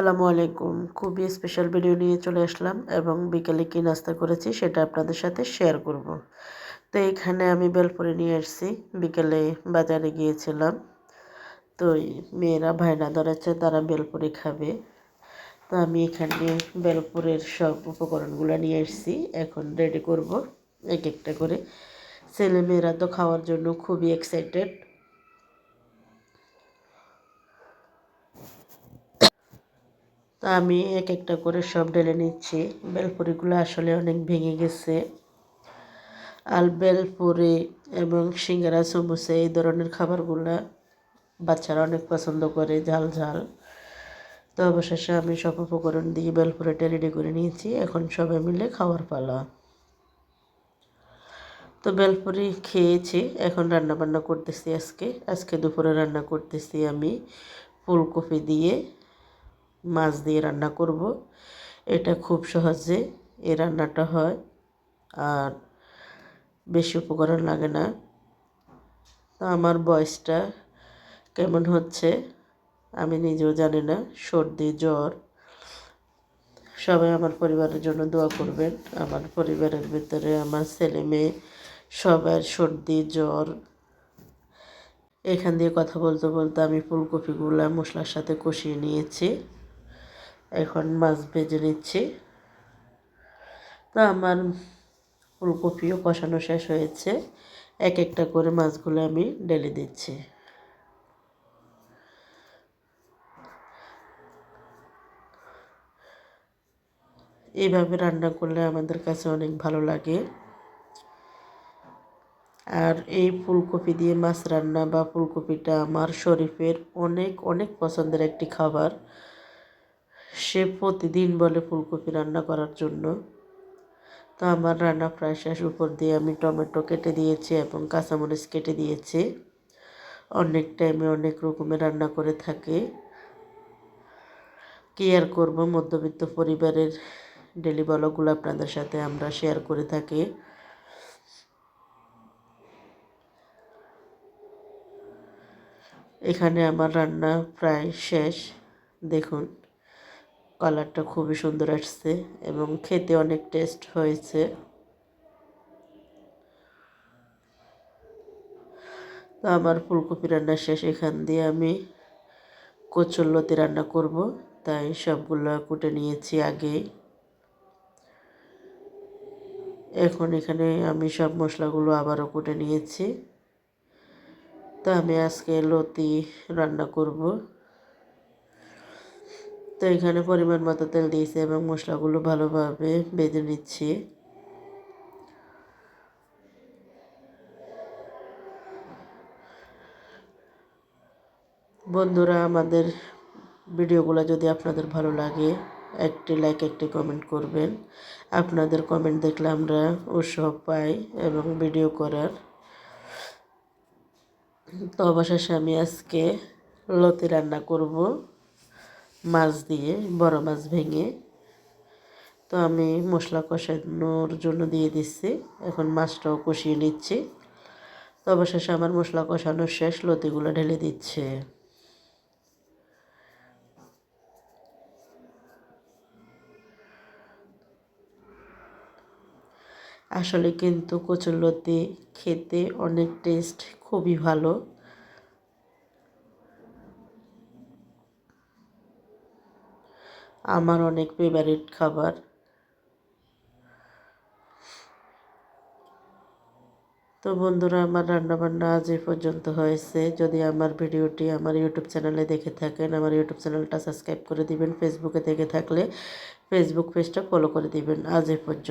আসসালামু আলাইকুম। খুবই স্পেশাল ভিডিও নিয়ে চলে আসলাম এবং বিকেলে কী নাস্তা করেছি সেটা আপনাদের সাথে শেয়ার করব। তো এখানে আমি বেলপুরে নিয়ে এসেছি বিকেলে বাজারে গিয়েছিলাম। তো মেয়েরা ভাইনা ধরেছে, তারা বেলপুরি খাবে। তো আমি এখানে বেলপুরের সব উপকরণগুলো নিয়ে এসেছি এখন রেডি করব এক একটা করে। ছেলে মেয়েরা তো খাওয়ার জন্য খুবই এক্সাইটেড তো আমি এক একটা করে সব ঢেলে নিচ্ছি। বেলপুরিগুলো আসলে অনেক ভেঙে গেছে। আর বেলপুরি এবং সিঙ্গারা সমুসে এই ধরনের খাবারগুলো বাচ্চারা অনেক পছন্দ করে, ঝাল ঝাল। তো অবশেষে আমি সব উপকরণ দিয়ে বেলপুরিটা রেডি করে নিয়েছি। এখন সবাই মিলে খাওয়ার পালা। তো বেলপুরি খেয়েছি, এখন রান্না বান্না করতেছি আজকে। আজকে দুপুরে রান্না করতেছি আমি ফুলকপি দিয়ে। মাছ দিয়ে রান্না করব। এটা খুব সহজে এই রান্নাটা হয় আর বেশি উপকরণ লাগে না। তো আমার বয়সটা কেমন হচ্ছে আমি নিজেও জানি না, সর্দি, জ্বর। সবাই আমার পরিবারের জন্য দোয়া করবেন। আমার পরিবারের ভিতরে আমার ছেলে মেয়ে সবার সর্দি, জ্বর, এখান দিয়ে কথা বলতে বলতে আমি ফুলকপিগুলো মশলার সাথে কষিয়ে নিয়েছি। এখন মাছ ভেজে নিচ্ছি। তো আমার ফুলকপিও কষানো শেষ হয়েছে। এক একটা করে মাছগুলো আমি ঢেলে দিচ্ছি। এইভাবে রান্না করলে আমাদের কাছে অনেক ভালো লাগে। আর এই ফুলকপি দিয়ে মাছ রান্না বা ফুলকপিটা আমার শরীফের অনেক অনেক পছন্দের একটি খাবার। সে প্রতিদিন বলে ফুলকপি রান্না করার জন্য। তো আমার রান্না প্রায় শেষ উপর দিয়ে আমি টমেটো কেটে দিয়েছি এবং কাঁচামরিচ কেটে দিয়েছি। অনেক টাইমে অনেক রকমের রান্না করে থাকে। কি আর করব? মধ্যবিত্ত পরিবারের ডেলি বলগুলো আপনাদের সাথে আমরা শেয়ার করে থাকি। এখানে আমার রান্না প্রায় শেষ। দেখুন। কালারটা খুবই সুন্দর আসছে এবং খেতে অনেক টেস্ট হয়েছে। তো আমার ফুলকপি রান্না শেষ, এখান দিয়ে আমি কচুল্লতি রান্না করব, তাই সবগুলো কুটে নিয়েছি আগেই এখন এখানে আমি সব মশলাগুলো আবারও কুটে নিয়েছি। তা আমি আজকে লতি রান্না করব। তো এখানে পরিমাণ মতো তেল দিয়েছি এবং মশলাগুলো ভালোভাবে বেঁধে নিচ্ছি। বন্ধুরা, আমাদের ভিডিওগুলো যদি আপনাদের ভালো লাগে, একটি লাইক একটি কমেন্ট করবেন। আপনাদের কমেন্ট দেখলে আমরা উৎসাহ পাই এবং ভিডিও করার। তো অবশেষে আমি আজকে লতি রান্না করব। মাছ দিয়ে, বড় মাছ ভেঙে। তো আমি মশলা কষানোর জন্য দিয়ে দিচ্ছি। এখন মাছটাও কষিয়ে নিচ্ছি। তো অবশেষে আমার মশলা কষানোর শেষ, লতিগুলো ঢেলে দিচ্ছে। আসলে কিন্তু কচুরলতি খেতে অনেক টেস্ট খুবই ভালো। আমার অনেক ফেভারিট খাবার। তো বন্ধুরা, আমার রান্নাবান্না আজ এই পর্যন্ত হয়েছে। যদি আমার ভিডিওটি আমার ইউটিউব চ্যানেলে দেখে থাকেন, আমার ইউটিউব চ্যানেলটা সাবস্ক্রাইব করে দিবেন। ফেসবুকে দেখে থাকলে ফেসবুক পেজটা ফলো করে দিবেন। আজ এই পর্যন্ত।